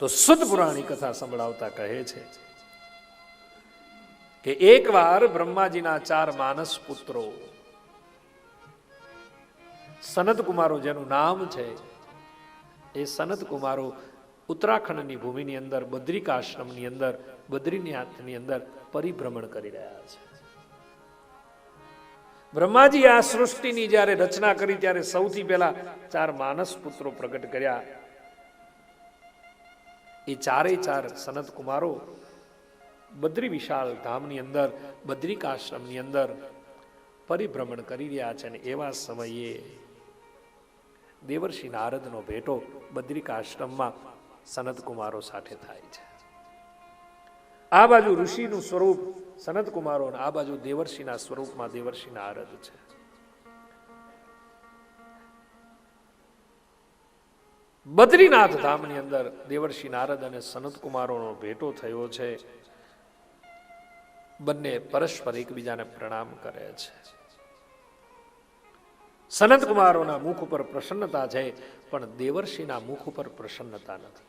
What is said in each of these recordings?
તો શુદ્ધ પુરાણી કથા સંભળાવતા કહે છે કે એકવાર બ્રહ્માજીના ચાર માનસ પુત્રો સનત કુમારો જેનું નામ છે, એ સનત કુમારો ઉત્તરાખંડની ભૂમિની અંદર, બદ્રિકાશ્રમની અંદર, બદ્રીનાથની અંદર પરિભ્રમણ કરી રહ્યા છે. બ્રહ્માજી આ સૃષ્ટિની જ્યારે રચના કરી, ત્યારે સૌથી પહેલા ચાર માનસ પુત્રો પ્રગટ કર્યા. એ ચારે ચાર સનત કુમારો બદ્રી વિશાળ ધામની અંદર, બદ્રિકાશ્રમની અંદર પરિભ્રમણ કરી રહ્યા છે અને એવા સમયે દેવર્ષિ નારદનો ભેટો બદ્રિકાશ્રમમાં સનત કુમારો સાથે થાય છે. આ બાજુ ઋષિનું સ્વરૂપ સનત કુમારો આ બાજુ દેવર્ષિના સ્વરૂપમાં દેવર્ષિ નારદ છે. બદ્રીનાથ ધામની અંદર દેવર્ષિ નારદ અને સનતકુમારોનો ભેટો થયો છે. બંને પરસ્પર એકબીજાને પ્રણામ કરે છે. સનતકુમારોના મુખ ઉપર પ્રસન્નતા છે, પણ દેવર્ષિના મુખ ઉપર પ્રસન્નતા નથી.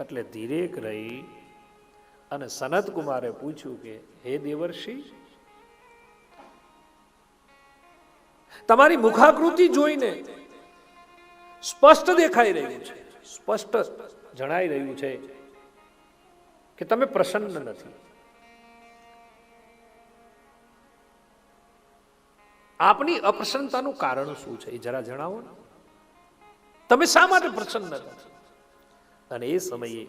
એટલે ધીરેક રહી અને સનતકુમારે પૂછ્યું કે, હે દેવર્ષિ, તમારી મુખાકૃતિ જોઈને સ્પષ્ટ દેખાઈ રહ્યું છે. સ્પષ્ટ જણાઈ રહ્યું છે કે તમે પ્રસન્ન નથી. આપની અપ્રસન્નતાનું કારણ શું છે? એ જરા જણાવો ને. તમે શા માટે પ્રસન્ન નથી? અને એ સમયે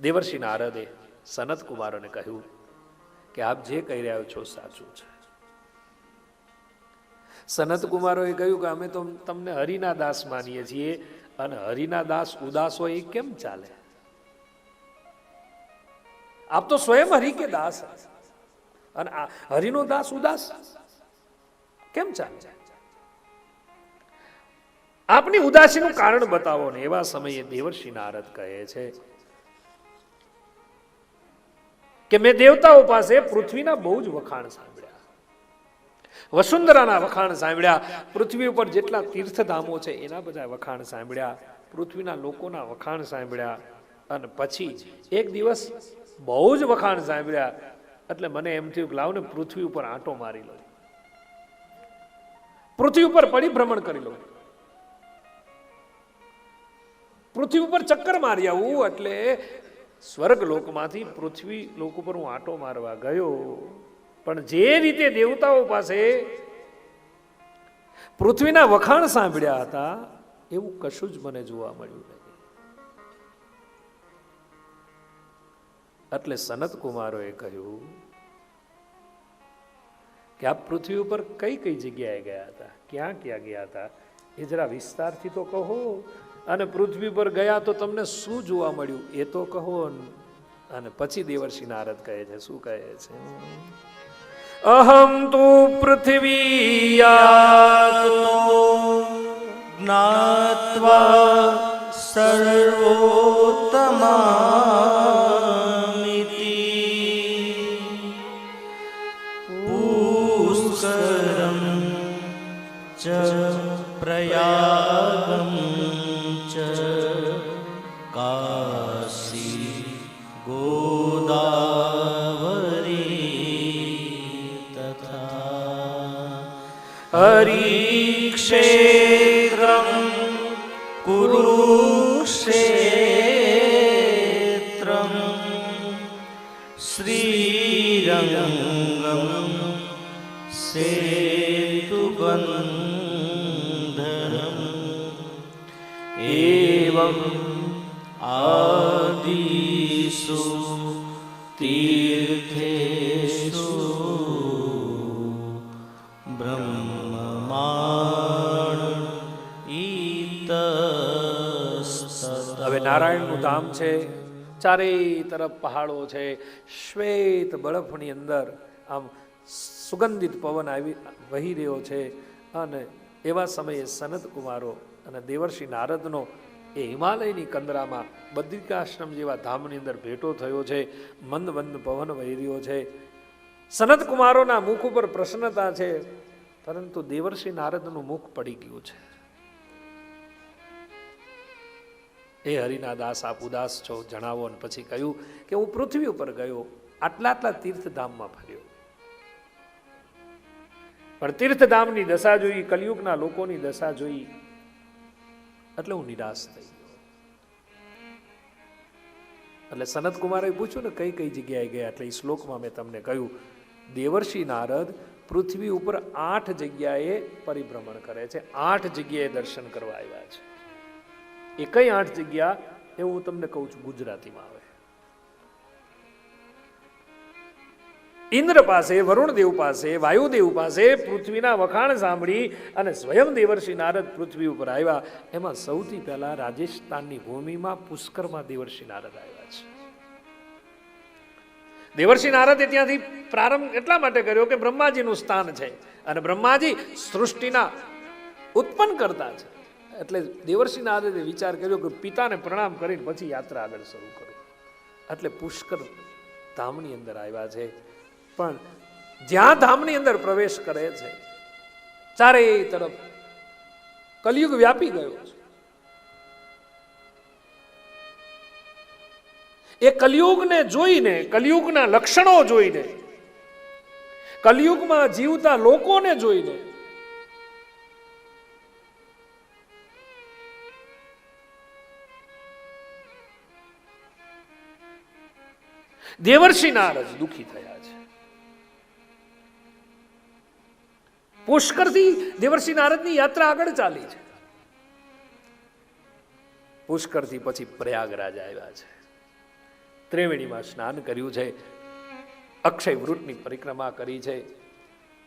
દેવર્ષિ નારદે સનત કુમારોને કહ્યું કે આપ જે કહી રહ્યા છો સાચું છે. સનત કુમારોએ કહ્યું કે અમે તો તમને હરિના દાસ માનીએ છીએ અને હરિના દાસ ઉદાસ હોય એ કેમ ચાલે? આપ તો સ્વયં હરિ કે દાસ? અને હરિનો દાસ ઉદાસ કેમ ચાલે? આપની ઉદાસીનું કારણ બતાવો ને, એવા સમયે દેવર્ષિ નારદ કહે છે કે મેં દેવતાઓ પાસે પૃથ્વીના બહુ જ વખાણ સાંભળ્યા. વસુંધરાના વખાણ સાંભળ્યા. પૃથ્વી ઉપર જેટલા તીર્થધામો છે, એના બધા વખાણ સાંભળ્યા. પૃથ્વીના લોકોના વખાણ સાંભળ્યા. અને પછી એક દિવસ બહુ જ વખાણ સાંભળ્યા. એટલે મને એમ થયું કે લાવ ને પૃથ્વી ઉપર આંટો મારી લો પૃથ્વી ઉપર પરિભ્રમણ કરી લો પૃથ્વી ઉપર ચક્કર મારી આવું, એટલે સ્વર્ગ લોકમાંથી પૃથ્વી લોક ઉપર હું આંટો મારવા ગયો. પણ જે રીતે દેવતાઓ પાસે પૃથ્વીના વખાણ સાંભળ્યા હતા, એવું કશું જ મને જોવા મળ્યું નહીં એટલે સનત કુમારોએ કહ્યું કે આ પૃથ્વી ઉપર કઈ કઈ જગ્યાએ ગયા હતા? ક્યાં ક્યાં ગયા હતા? એ જરા વિસ્તારથી તો કહો. અને પૃથ્વી પર ગયા તો તમને શું જોવા મળ્યું? એ તો કહો. અને પછી દેવર્ષિ નારદ કહે છે, શું કહે છે? અહમ તો પૃથ્વીયા જ્ઞાત્વા સર્વોત્તમામિતિ સેતુબંધરમ એવમ આદિષુ તીર્થેષુ બ્રહ્મમાણ હવે નારાયણનું ધામ છે. ચારેય તરફ પહાડો છે. શ્વેત બરફની અંદર આમ સુગંધિત પવન આવી વહી રહ્યો છે અને એવા સમયે સનત કુમારો અને દેવર્ષિ નારદનો એ હિમાલયની કંદરામાં બદ્રિકાશ્રમ જેવા ધામની અંદર ભેટો થયો છે, મંદ મંદ પવન વહી રહ્યો છે. સનત કુમારોના મુખ ઉપર પ્રસન્નતા છે, પરંતુ દેવર્ષિ નારદનું મુખ પડી ગયું છે. એ હરિના દાસ આપ ઉદાસ છો જણાવો અને પછી કહ્યું કે હું પૃથ્વી ઉપર ગયો, આટલા આટલા તીર્થધામમાં ફર્યો. પણ તીર્થધામની દશા જોઈ, કલયુગના લોકોની દશા જોઈ, એટલે હું નિરાશ થઈ એટલે સનત કુમારે પૂછ્યું ને કઈ કઈ જગ્યાએ ગયા, એટલે એ શ્લોકમાં મેં તમને કહ્યું, દેવર્ષિ નારદ પૃથ્વી ઉપર આઠ જગ્યાએ પરિભ્રમણ કરે છે. આઠ જગ્યાએ દર્શન કરવા આવ્યા છે. એ કઈ આઠ જગ્યા, એ હું તમને કહું છું, ગુજરાતીમાં આવે. ઇન્દ્ર પાસે, વરુણદેવ પાસે, વાયુદેવ પાસે પૃથ્વીના વખાણ સાંભળી અને સ્વયં દેવર્ષિ નારદ પૃથ્વી ઉપર આવ્યા. એમાં સૌથી પહેલા રાજસ્થાનની ભૂમિમાં પુષ્કરમાં દેવર્ષિ નારદ આવ્યા છે. દેવર્ષિ નારદે ત્યાંથી પ્રારંભ એટલા માટે કર્યો કે બ્રહ્માજીનું સ્થાન છે અને બ્રહ્માજી સૃષ્ટિના ઉત્પન્ન કરતા છે. એટલે દેવર્ષિ નારદે વિચાર કર્યો કે પિતાને પ્રણામ કરીને પછી યાત્રા આગળ શરૂ કરું. એટલે પુષ્કર ધામની અંદર આવ્યા છે. પણ જ્યાં ધામની અંદર પ્રવેશ કરે છે ચારે તરફ કલયુગ વ્યાપી ગયો છે. એ કલયુગને જોઈને, કલયુગના લક્ષણો જોઈને, કલયુગમાં જીવતા લોકોને જોઈને, દેવર્ષિ નારજ દુઃખી થયા. પુષ્કરથી દેવર્ષિ નારદની યાત્રા આગળ ચાલી છે. પુષ્કરથી પછી પ્રયાગરાજ આવ્યા છે. ત્રિવેણીમાં સ્નાન કર્યું છે. અક્ષય વૃતની પરિક્રમા કરી છે.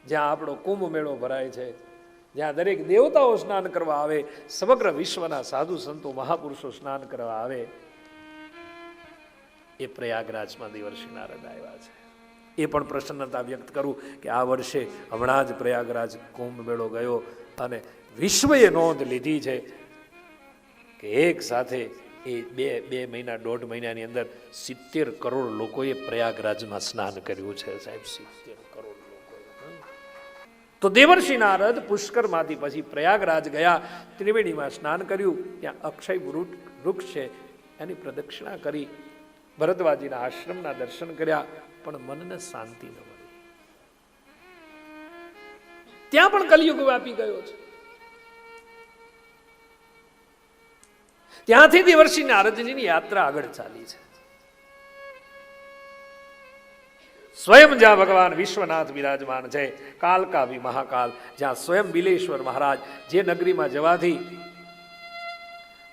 જ્યાં આપણો કુંભ મેળો ભરાય છે. જ્યાં દરેક દેવતાઓ સ્નાન કરવા આવે, સમગ્ર વિશ્વના સાધુ સંતો મહાપુરુષો સ્નાન કરવા આવે, એ પ્રયાગરાજમાં દેવર્ષિ નારદ આવ્યા છે. એ પણ પ્રસન્નતા વ્યક્ત કરું કે આ વર્ષે હમણાં જ પ્રયાગરાજ કુંભ મેળો ગયો અને વિશ્વએ નોંધ લીધી છે કે એક સાથે એ બે બે મહિના, દોઢ મહિનાની અંદર સિત્તેર કરોડ લોકોએ પ્રયાગરાજમાં સ્નાન કર્યું છે સાહેબ, સિત્તેર કરોડ લોકોએ. તો દેવર્ષિ નારદ પુષ્કરમાંથી પછી પ્રયાગરાજ ગયા, ત્રિવેણીમાં સ્નાન કર્યું, ત્યાં અક્ષય વૃક્ષ છે, એની પ્રદક્ષિણા કરી ભરદ્વાજીના આશ્રમના દર્શન કર્યા, પણ મનને શાંતિ ન મળી. ત્યાં પણ કલયુગ વ્યાપી ગયો છે. ત્યાંથી દેવર્ષિ નારદજીની યાત્રા આગળ ચાલી છે. સ્વયં જ્યાં ભગવાન વિશ્વનાથ વિરાજમાન છે કાલકાવી મહાકાલ, જ્યાં સ્વયં બિલેશ્વર મહારાજ જે નગરીમાં જવાથી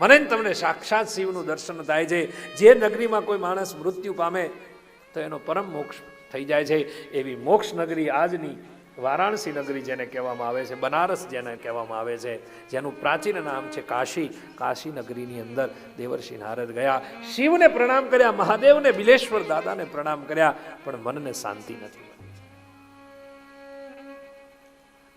મને તમને સાક્ષાત શિવનું દર્શન થાય છે. જે નગરીમાં કોઈ માણસ મૃત્યુ પામે, તો એનો પરમ મોક્ષ થઈ જાય છે. એવી મોક્ષ નગરી આજની વારાણસી નગરી જેને કહેવામાં આવે છે, બનારસ જેને કહેવામાં આવે છે, જેનું પ્રાચીન નામ છે કાશી. કાશી નગરીની અંદર દેવર્ષિ નારદ ગયા. શિવને પ્રણામ કર્યા, મહાદેવને બિલેશ્વર દાદાને પ્રણામ કર્યા, પણ મનને શાંતિ નથી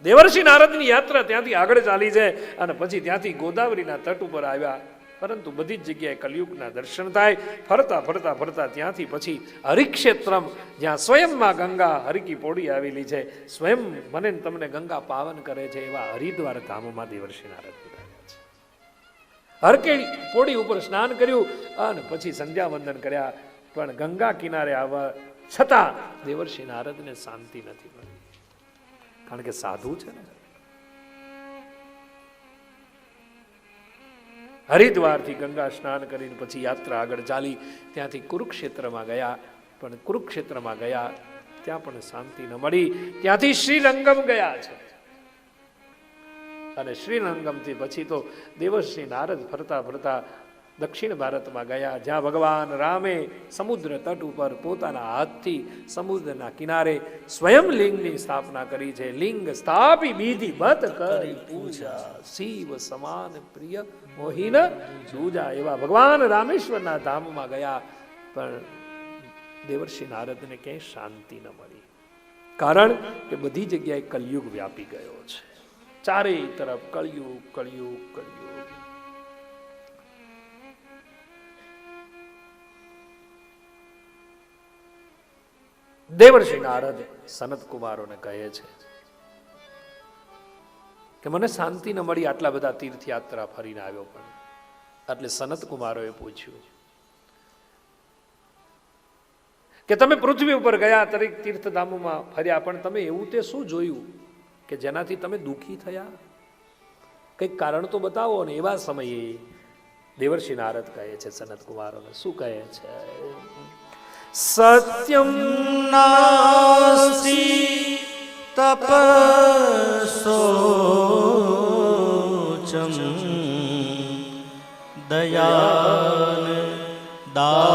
દેવર્ષિ નારદની યાત્રા ત્યાંથી આગળ ચાલી છે અને પછી ત્યાંથી ગોદાવરીના તટ ઉપર આવ્યા. પરંતુ બધી જ જગ્યાએ કલયુગના દર્શન થાય. ફરતા ફરતા ફરતા ત્યાંથી પછી હરિક્ષેત્રમ, જ્યાં સ્વયંમાં ગંગા હરકી પોડી આવેલી છે. સ્વયં મને તમને ગંગા પાવન કરે છે એવા હરિદ્વાર ધામમાં દેવર્ષિ નારદ હરકેળી પોડી ઉપર સ્નાન કર્યું અને પછી સંધ્યા વંદન કર્યા. પણ ગંગા કિનારે આવવા છતાં દેવર્ષિ નારદને શાંતિ નથી મળી. કારણ કે સાધુ છે ને. હરિદ્વારથી ગંગા સ્નાન કરીને પછી યાત્રા આગળ ચાલી ત્યાંથી કુરુક્ષેત્રમાં ગયા, પણ કુરુક્ષેત્રમાં ગયા, ત્યાં પણ શાંતિ ન મળી. ત્યાંથી શ્રીરંગમ ગયા છે. અને શ્રીરંગમથી પછી તો દેવશ્રી નારદ ફરતા ફરતા દક્ષિણ ભારતમાં ગયા, જ્યાં ભગવાન રામે સમુદ્ર તટ ઉપર પોતાના હાથથી સમુદ્રના કિનારે સ્વયં લિંગની સ્થાપના કરી છે. લિંગ સ્થાપી બીધી બત કરી પૂજા. શિવ સમાન પ્રિય મોહિન દૂજા એવા ભગવાન રામેશ્વરના ધામમાં ગયા, પણ દેવર્ષિ નારદને ક્યાંય શાંતિ ન મળી. કારણ કે બધી જગ્યાએ કલયુગ વ્યાપી ગયો છે. ચારેય તરફ કળિયુગ કળિયુગ કળિયુગ દેવર્ષિ નારદ સનત કુમારોને કહે છે કે મને શાંતિ ન મળી આટલા બધા તીર્થયાત્રા ફરીને આવ્યો પણ. એટલે સનત કુમારોએ પૂછ્યું કે તમે પૃથ્વી ઉપર ગયા તરીક તીર્થધામોમાં ફર્યા, પણ તમે એવું તે શું જોયું કે જેનાથી તમે દુઃખી થયા? કંઈક કારણ તો બતાવો ને એવા સમયે દેવર્ષિ નારદ કહે છે સનત કુમારોને શું કહે છે? સત્યમ નાસ્તિ તપસોચમ દયાન દાનમ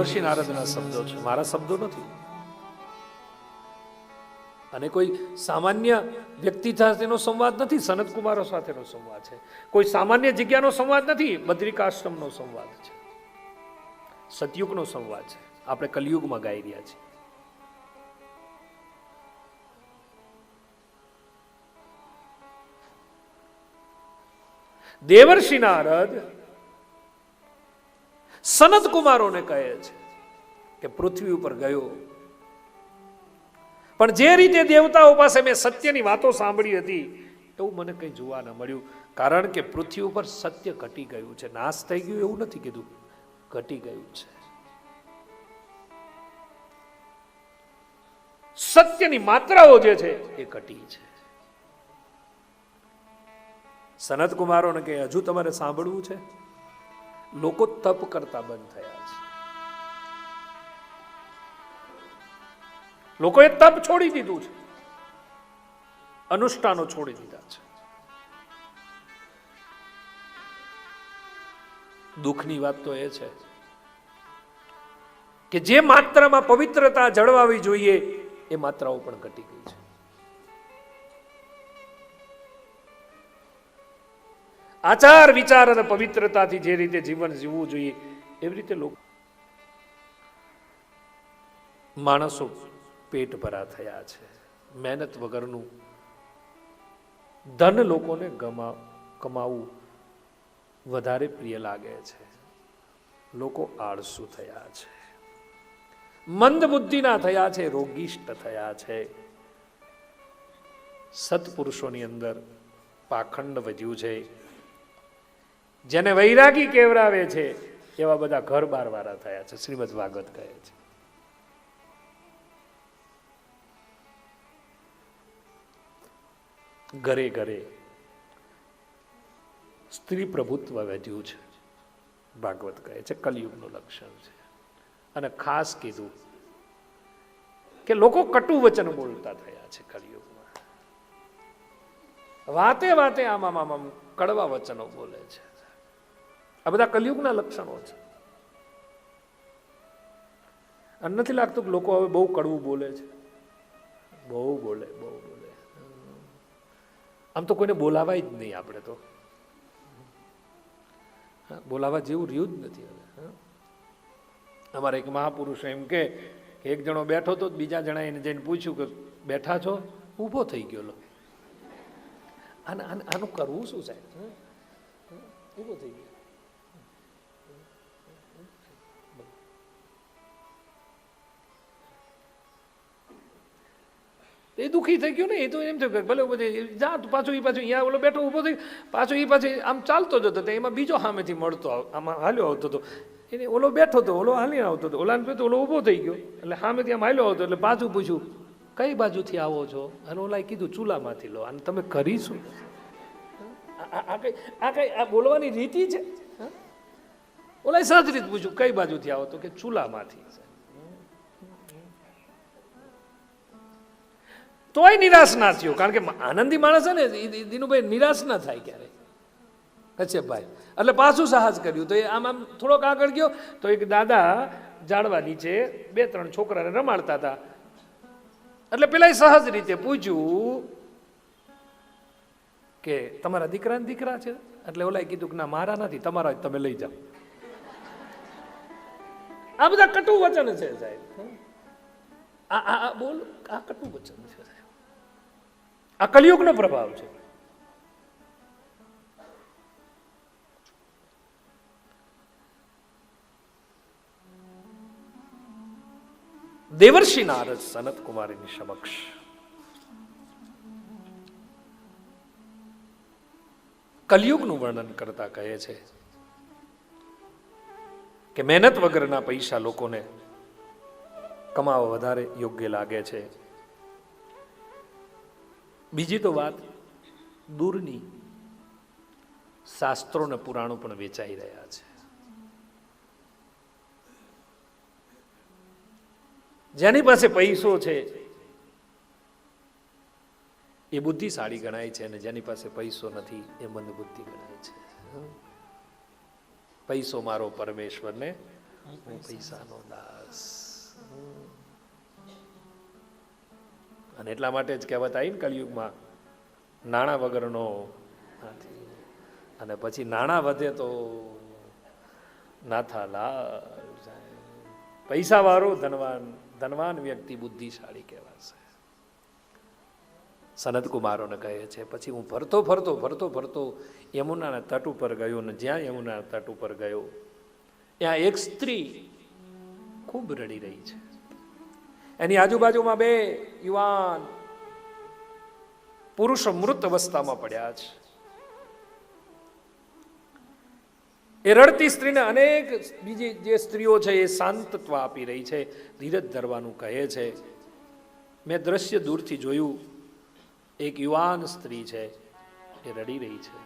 દેવર્ષિ નારદના શબ્દો છે. મારા શબ્દો નથી. અને કોઈ સામાન્ય વ્યક્તિ સાથેનો સંવાદ નથી સનત કુમારો સાથેનો સંવાદ છે. કોઈ સામાન્ય જગ્યાનો સંવાદ નથી બદ્રિકાશ્રમનો સંવાદ છે. સતયુગનો સંવાદ છે. આપણે કલયુગમાં ગાઈ રહ્યા છીએ. દેવર્ષિ નારદ સનત કુમારોને કહે છે કે પૃથ્વી ઉપર ગયો. પણ જે રીતે દેવતાઓ પાસે મેં સત્યની વાતો સાંભળી હતી, એવું મને કંઈ જોવા ન મળ્યું. કારણ કે પૃથ્વી ઉપર સત્ય ઘટી ગયું છે. નાશ થઈ ગયું એવું નથી કીધું. ઘટી ગયું છે. સત્યની માત્રાઓ જે છે એ ઘટી છે. સનત કુમારોને કે હજુ તમારે સાંભળવું છે? લોકો તપ કરતા બંધ થયા છે. લોકોએ તપ છોડી દીધું છે. અનુષ્ઠાનો છોડી દીધા છે. દુઃખની વાત તો એ છે કે જે માત્રામાં પવિત્રતા જળવાવી જોઈએ, એ માત્રાઓ પણ ઘટી ગઈ છે. આચાર વિચાર અને પવિત્રતાથી જે રીતે જીવન જીવવું જોઈએ, એવી રીતે લોકો માણસો પેટ ભરા થયા છે. મહેનત વગરનું ધન લોકોને ગમા, કમાવું વધારે પ્રિય લાગે છે. લોકો આળસુ થયા છે. મંદ બુદ્ધિના થયા છે, રોગિષ્ટ થયા છે. સત્પુરુષોની અંદર પાખંડ વધ્યું છે. જેને વૈરાગી કેવરાવે છે, એવા બધા ઘર બારવાળા થયા છે, શ્રીમદ ભાગવત કહે છે. ઘરે ઘરે સ્ત્રી પ્રભુત્વ વધ્યું છે, ભાગવત કહે છે, કલયુગનું લક્ષણ છે. અને ખાસ કીધું કે લોકો કટુ વચન બોલતા થયા છે કલયુગમાં. વાતે વાતે આમ આમ કડવા વચનો બોલે છે. આ બધા કલયુગના લક્ષણો છે. અને નથી લાગતું કે લોકો હવે બહુ કડવું બોલે છે. બહુ બોલે બહુ બોલે. આમ તો કોઈને બોલાવાય જ નહીં આપણે તો. બોલાવા જેવું રહ્યું જ નથી હવે અમારે એક મહાપુરુષ એમ કે એક જણો બેઠો તો બીજા જણા એને જઈને પૂછ્યું કે, બેઠા છો? ઊભો થઈ ગયો લો. આને, આને- કરવું શું સાહેબ? ઊભો થઈ ગયો. એ દુઃખી થઈ ગયો ને, એ તો એમ થયું કે ભલે બધે જા પાછો એ પાછું અહીંયા ઓલો બેઠો ઊભો થઈ પાછો એ પાછી આમ ચાલતો જતો હતો એમાં બીજો સામેથી મળતો આમાં હાલ્યો આવતો હતો. એને ઓલો બેઠો હતો ઓલો હાલી આવતો હતો. ઓલાને તો ઓલો ઊભો થઈ ગયો, એટલે સામેથી આમ હાલ્યો આવતો, એટલે પાછું પૂછ્યું, કઈ બાજુથી આવો છો? અને ઓલાએ કીધું, ચૂલામાંથી લો. અને તમે કરી શું? આ- કઈ, આ કઈ, આ બોલવાની રીતિ છે? ઓલાએ સહજ રીત પૂછ્યું, કઈ બાજુથી આવો? તો કે, ચૂલામાંથી છે. તોય નિરાશ ના થયો. કારણ કે આનંદી માણસ છે ને દિનુભાઈ નિરાશ ના થાય ક્યારે? અચ્છા ભાઈ. એટલે પાછું સાહસ કર્યું. તો એ આમ આમ થોડોક આગળ ગયો, તો એક દાદા જાડવા નીચે બે, ત્રણ છોકરાને રમાડતા હતા. એટલે પેલા સહજ રીતે પૂછ્યું કે, તમારા દીકરાને દીકરા છે? એટલે ઓલાએ કીધું કે, ના, મારા નથી. તમારા તમે લઈ જાઓ. આ બધા કટુ વચન છે સાહેબ. આ આ બોલ, આ કટું વચન છે. આ કલયુગનો પ્રભાવ છે. દેવર્ષિ નારદ સનત કુમારીની સમક્ષ. કલયુગનું વર્ણન કરતા કહે છે કે મહેનત વગરના પૈસા લોકોને કમાવા વધારે યોગ્ય લાગે છે. બીજી તો વાત, દૂરની શાસ્ત્રો ને પુરાણો પણ વેચાઈ રહ્યા છે. જેની પાસે પૈસો છે, એ બુદ્ધિશાળી ગણાય છે અને જેની પાસે પૈસો નથી, એ મંદબુદ્ધિ ગણાય છે. પૈસો મારો પરમેશ્વરને, હું પૈસાનો દાસ. અને એટલા માટે જ કહેવત આવી ને કલયુગમાં નાણાં વગરનો હાથી અને પછી નાણાં વધે તો નાથા લાલ જાય. પૈસાવાળો ધનવાન ધનવાન વ્યક્તિ બુદ્ધિશાળી કહેવાશે. સનત કુમારોને કહે છે, પછી હું ફરતો ફરતો ફરતો ફરતો યમુનાના તટ ઉપર ગયો ને જ્યાં યમુનાના તટ ઉપર ગયો, ત્યાં એક સ્ત્રી ખૂબ રડી રહી છે. એની આજુબાજુમાં બે યુવાન પુરુષો મૃત અવસ્થામાં પડ્યા છે. એ રડતી સ્ત્રીને અનેક બીજી જે સ્ત્રીઓ છે એ શાંતત્વ આપી રહી છે ધીરજ ધરવાનું કહે છે. મેં દ્રશ્ય દૂરથી જોયું, એક યુવાન સ્ત્રી છે, એ રડી રહી છે.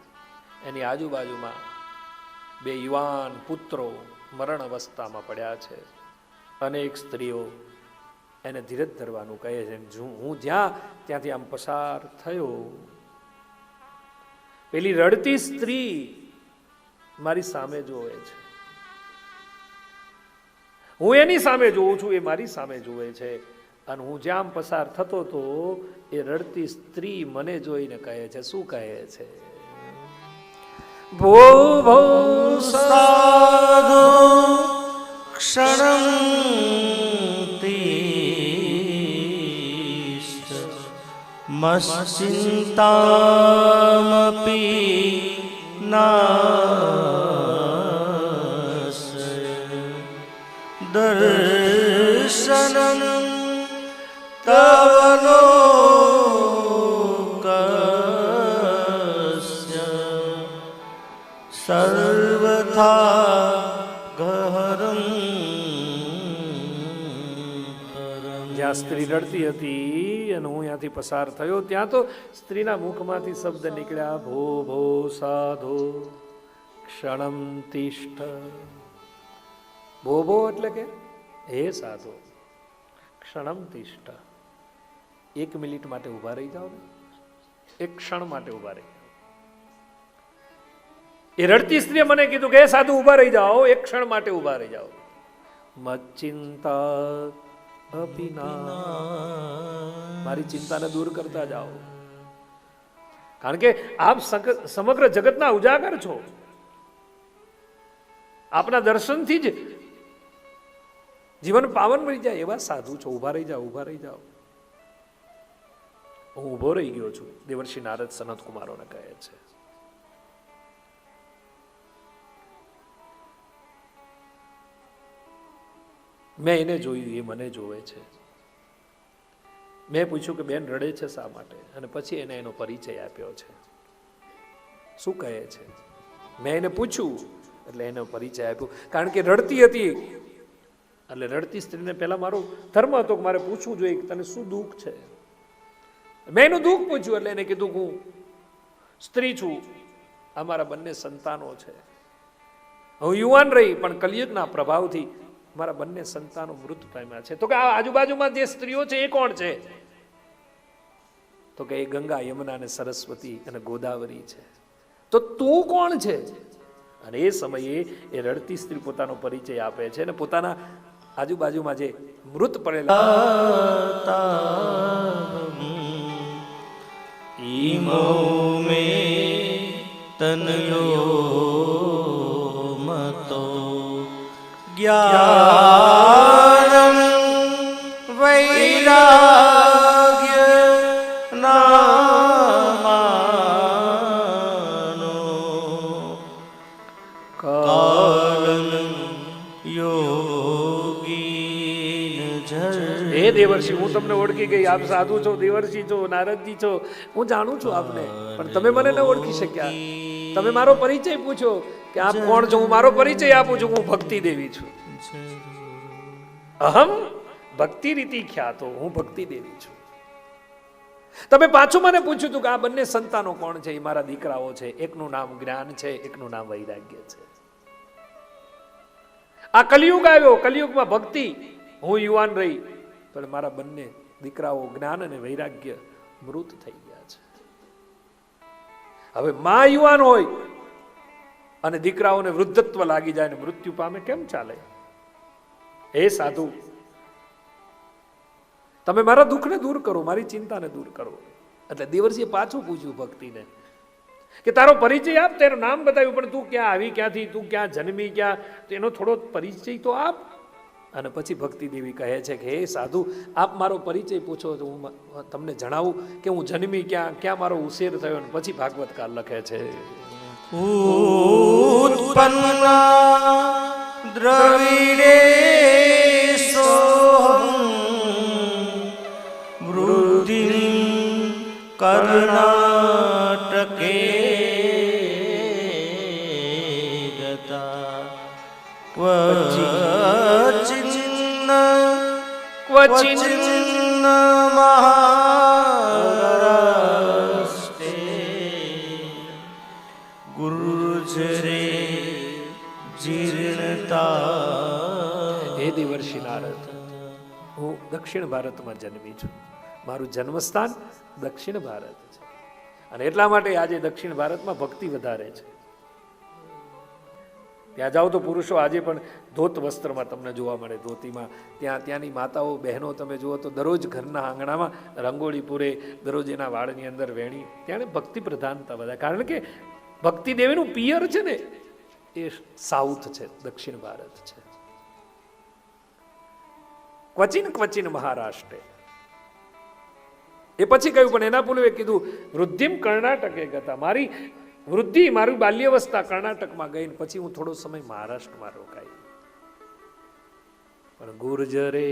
એની આજુબાજુમાં બે યુવાન પુત્રો મરણ અવસ્થામાં પડ્યા છે. અનેક સ્ત્રીઓ એને ધીરજ ધરવાનું કહે છે. હું જ્યાં, ત્યાંથી આમ પસાર થયો. પેલી રડતી સ્ત્રી મારી સામે જોવે છે. હું એની સામે જોઉં છું, એ મારી સામે જોવે છે. અને હું જ્યાં પસાર થતો તો, એ રડતી સ્ત્રી મને જોઈને કહે છે, શું કહે છે? ભો ભો ક્ષણં मस्सिन्तामपि ना સ્ત્રી રડતી હતી અને હું ત્યાંથી પસાર થયો. ત્યાં તો સ્ત્રીના મુખમાંથી શબ્દ નીકળ્યા, ભો ભો, સાધો, ક્ષણમ તિષ્ઠ. ભો ભો એટલે કે, હે સાધો, ક્ષણમ તિષ્ઠ. એક મિનિટ માટે ઊભા રહી જાઓ ને. એક ક્ષણ માટે ઊભા રહી જાઓ. એ રડતી સ્ત્રીએ મને કીધું કે, હે સાધુ, ઊભા રહી જાઓ. એક ક્ષણ માટે ઊભા રહી જાઓ. મચ્ચિંતા અપિના મારી ચિંતાને દૂર કરતા જાઓ. કારણ કે આપ સમગ્ર જગતના ઉજાગર છો. આપના દર્શનથી જ જીવન પાવન મળી જાય એવા સાધુ છો. ઊભા રહી જાઓ, ઊભા રહી જાઓ. હું ઊભો રહી ગયો છું. દેવર્ષિ નારદ સનત કુમારોને કહે છે. મેં એને જોયું, એ મને જોવે છે. મેં પૂછ્યું કે બેન, રડે છે શા માટે? અને પછી એને એનો પરિચય આપ્યો છે. શું કહે છે? મેં એને પૂછ્યું, એટલે એનો પરિચય આપ્યો. કારણ કે રડતી હતી. એટલે રડતી સ્ત્રીને પહેલાં મારો ધર્મ હતો કે મારે પૂછવું જોઈએ કે તને શું દુઃખ છે? મેં એનું દુઃખ પૂછ્યું, એટલે એને કીધું હું સ્ત્રી છું. અમારા બંને સંતાનો છે. હું યુવાન રહી, પણ કલિયુગના પ્રભાવથી મારા બંને સંતાનો મૃત પામ્યા છે. તો કે આ આજુબાજુમાં જે સ્ત્રીઓ છે એ કોણ છે? તો કે એ ગંગા, યમુના અને સરસ્વતી અને ગોદાવરી છે. તો તું કોણ છે? અને એ સમયે એ રડતી સ્ત્રી પોતાનો પરિચય આપે છે અને પોતાના આજુબાજુમાં જે મૃત પડેલા ઈમો મે તનયો જ્ઞાન વૈરાગ્ય નામાનો કાલન યોગી હે દેવર્ષિ હું તમને ઓળખી ગઈ. આપ સાધુ છો દેવર્ષિ છો, નારદજી છો. હું જાણું છું આપને. પણ તમે મને ન ઓળખી શક્યા. તમે મારો પરિચય પૂછો. કે આપ કોણ છો? હું મારો પરિચય આપું છું, હું ભક્તિ દેવી છું. અહમ ભક્તિ રીતિ ખ્યાતો, હું ભક્તિ દેવી છું. તમે પાછું મને પૂછ્યું હતું કે આ બંને સંતાનો કોણ છે? એ મારા દીકરાઓ છે. એકનું નામ જ્ઞાન છે, એકનું નામ વૈરાગ્ય છે. આ કલિયુગ આવ્યો, કલિયુગમાં ભક્તિ. હું યુવાન રહી, પણ મારા બંને દીકરાઓ જ્ઞાન અને વૈરાગ્ય મૃત થઈ ગયા છે. હવે મા યુવાન હોય અને દીકરાઓને વૃદ્ધત્વ લાગી જાય ને મૃત્યુ પામે કેમ ચાલે? હે સાધુ, તમે મારા દુઃખને દૂર કરો, મારી ચિંતાને દૂર કરો. એટલે દિવસે પાછું પૂછ્યું ભક્તિને કે તારો પરિચય આપ તારું નામ બતાવ્યું, પણ તું ક્યાં આવી, ક્યાંથી, તું ક્યાં જન્મી, ક્યાં? તો એનો થોડો પરિચય તો આપ. અને પછી ભક્તિ દેવી કહે છે કે, હે સાધુ, આપ મારો પરિચય પૂછો, તો હું તમને જણાવું કે હું જન્મી ક્યાં ક્યાં મારો ઉશેર થયો. અને પછી ભાગવતકાર લખે છે. ઓ ઉત્પન્ના દ્રવિડે વૃદ્ધિ કર્ણાટકે ક્વચિન્ન ક્વચિન્ન દક્ષિણ ભારતમાં જન્મી છું. મારું જન્મસ્થાન દક્ષિણ ભારત છે. અને એટલા માટે આજે દક્ષિણ ભારતમાં ભક્તિ વધારે છે. ત્યાં જાઓ તો પુરુષો આજે પણ ધોત વસ્ત્રમાં તમને જોવા મળે. ધોતીમાં ત્યાં, ત્યાંની માતાઓ, બહેનો તમે જુઓ તો દરરોજ ઘરના આંગણામાં રંગોળી પૂરે, દરરોજ એના વાળની અંદર વેણી. ત્યાં ભક્તિ પ્રધાનતા બધા. કારણ કે ભક્તિ દેવીનું પિયર છે ને, એ સાઉથ છે, દક્ષિણ ભારત છે. ક્વચિન ક્વચિન મહારાષ્ટ્રે. એ પછી કહ્યું, પણ એના પૂર્વે કીધું, વૃદ્ધિમ કર્ણાટકે ગતા. મારી વૃદ્ધિ, મારી બાલ્યવસ્થા કર્ણાટકમાં ગઈ ને પછી હું થોડો સમય મહારાષ્ટ્રમાં રોકાઈ. પણ ગુર્જરે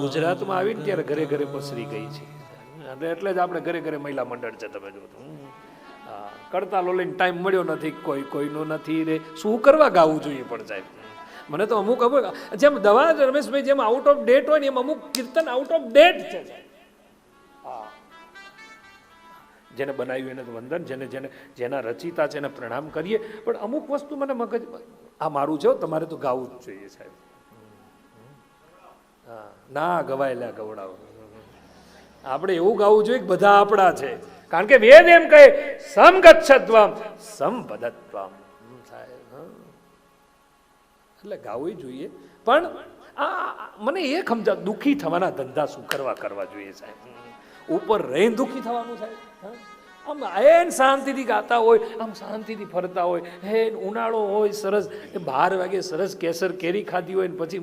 ગુજરાતમાં આવીને ત્યારે ઘરે ઘરે પસરી ગઈ છે. એટલે જ આપણે ઘરે ઘરે મહિલા મંડળ છે, તમે જો કરતા લોલીને ટાઈમ મળ્યો નથી, કોઈ કોઈનો નથી રે. શું કરવા ગાવું જોઈએ પણ સાહેબ? મને તો અમુક અમુક, જેમ દવા રમેશભાઈ, જેમ આઉટ ઓફ ડેટ હોય ને, એમ અમુક કીર્તન આઉટ ઓફ ડેટ છે. જેને બનાવ્યું એને તો વંદન, જેને જેને, જેના રચિતા છે એને પ્રણામ કરીએ. પણ અમુક વસ્તુ મને મગજ, આ મારું છે તમારે તો ગાવું જ જોઈએ સાહેબ. હા, ના ગવાયેલા ગવડાવો આપણે એવું ગાવું જોઈએ કે બધા આપણા છે. કારણ કે વેદ એમ કહે, સમગચ્છત્વમ સંપદત્વમ સાહેબ. એટલે ગાવું જોઈએ. પણ આ મને એ સમજા દુઃખી થવાના ધંધા શું કરવા કરવા જોઈએ સાહેબ? ઉપર રહીને દુઃખી થવાનું સાહેબ? આમ એન શાંતિથી ગાતા હોય, આમ શાંતિથી ફરતા હોય હે ઉનાળો હોય, સરસ બાર વાગે સરસ કેસર કેરી ખાધી હોય ને પછી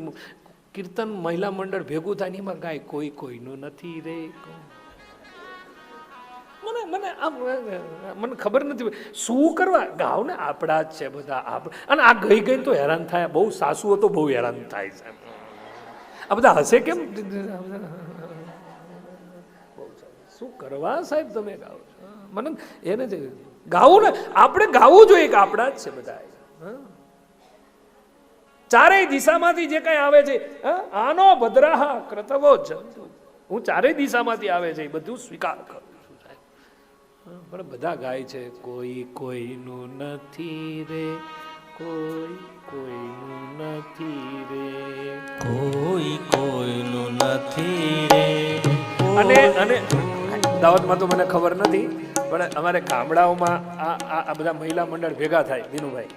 કીર્તન મહિલા મંડળ ભેગું થાય ને એમાં ગાય કોઈ કોઈનું નથી રે. મને મને આમ મને ખબર નથી શું કરવા? ગાવ ને આપણા જ છે બધા. આપ, અને આ ગઈ ગઈ તો હેરાન થાય. બહુ સાસુઓ તો બહુ હેરાન થાય છે. આ બધા હશે કેમ? શું કરવા સાહેબ તમે ગાઓ છો? મને એને જ ગાવું ને, આપણે ગાવું જોઈએ કે આપણા જ છે બધા. હા. ચારેય દિશામાંથી જે કઈ આવે છે આનો ભદ્રાહા ક્રતવો જંતુ. હું ચારેય દિશામાંથી આવે છે, એ બધું સ્વીકાર કરું. પણ બધા ગાય છે કોઈ કોઈનું નથી રે કોઈ કોઈનું નથી રે. કોઈ કોઈનું નથી રે. અને અને દાવતમાં તો મને ખબર નથી પણ અમારે ગામડાઓમાં આ આ આ બધા મહિલા મંડળ ભેગા થાય દિનુભાઈ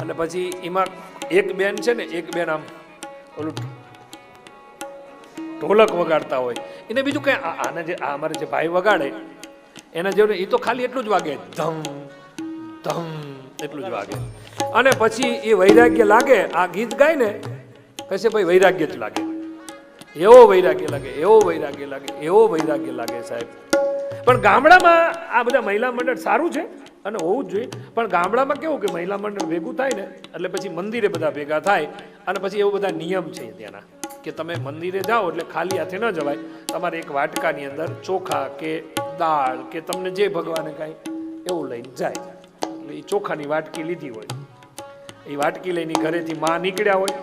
અને પછી એમાં એક બેન છે ને એક બેન આમ ઓલું ઢોલક વગાડતા હોય. એને બીજું કઈ આ- આને જે આ અમારે જે ભાઈ વગાડે એના જેવું એ તો ખાલી એટલું જ વાગે. ધમ ધમ, એટલું જ વાગે. અને પછી એ વૈરાગ્ય લાગે, આ ગીત ગાય ને કહેશે ભાઈ, વૈરાગ્ય જ લાગે. એવો વૈરાગ્ય લાગે, એવો વૈરાગ્ય લાગે, એવો વૈરાગ્ય લાગે સાહેબ. પણ ગામડામાં આ બધા મહિલા મંડળ સારું છે અને હોવું જ જોઈએ. પણ ગામડામાં કેવું કે મહિલા મંડળ ભેગું થાય ને, એટલે પછી મંદિરે બધા ભેગા થાય અને પછી એવો બધા નિયમ છે ત્યાંના. કે તમે મંદિરે જાઓ એટલે ખાલી હાથે ન જવાય. તમારે એક વાટકાની અંદર ચોખા કે દાળ કે તમને જે ભગવાને કાંઈ એવું લઈને જાય. એટલે એ ચોખાની વાટકી લીધી હોય. એ વાટકી લઈને ઘરેથી માં નીકળ્યા હોય,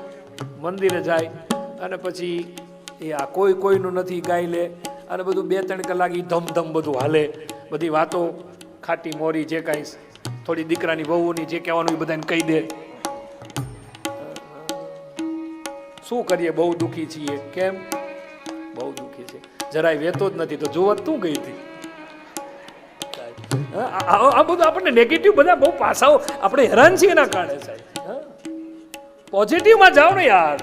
મંદિરે જાય અને પછી એ આ કોઈ કોઈનું નથી ગાઈ લે અને બધું બે ત્રણ કલાક એ ધમધમ બધું હાલે. બધી વાતો ખાટી મોરી જે કાંઈ થોડી દીકરાની વહુની જે કહેવાનું એ બધાને કહી દે. શું કરીએ? બહુ દુઃખી છીએ. કેમ? બહુ દુઃખી છે. જરાય વેતો જ નથી. તો જોવત તું ગઈ હતી? આ બધું આપણને નેગેટિવ બધા બહુ પાસાઓ આપણે હેરાન છીએ એના કારણે સાહેબ. પોઝિટિવમાં જાઓ ને યાર.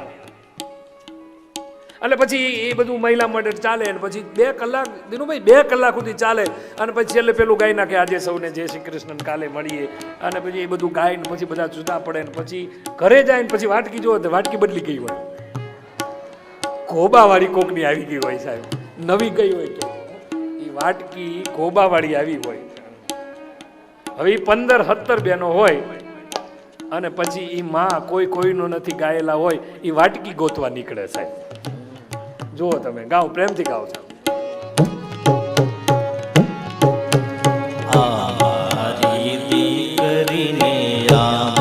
અને પછી એ બધું મહિલા મર્ડર ચાલે અને પછી બે કલાક દિનુભાઈ બે કલાક સુધી ચાલે. અને પછી છેલ્લે પેલું ગાઈ નાખે આજે સૌને જય શ્રી કૃષ્ણ કાલે મળીએ. અને પછી એ બધું ગાઈને પછી બધા જુદા પડે ને પછી ઘરે જાય ને પછી વાટકી જોવે તો વાટકી બદલી ગઈ હોય. ખોબાવાળી કોકની આવી ગઈ હોય સાહેબ. નવી ગઈ હોય તો. એ વાટકી ખોબાવાળી આવી હોય. હવે પંદર સત્તર બેનો હોય અને પછી એ માં કોઈ કોઈનો નથી ગાયેલા હોય એ વાટકી ગોતવા નીકળે સાહેબ. જુઓ તમે, ગાઓ, પ્રેમથી ગાઓ છો. કરીને આ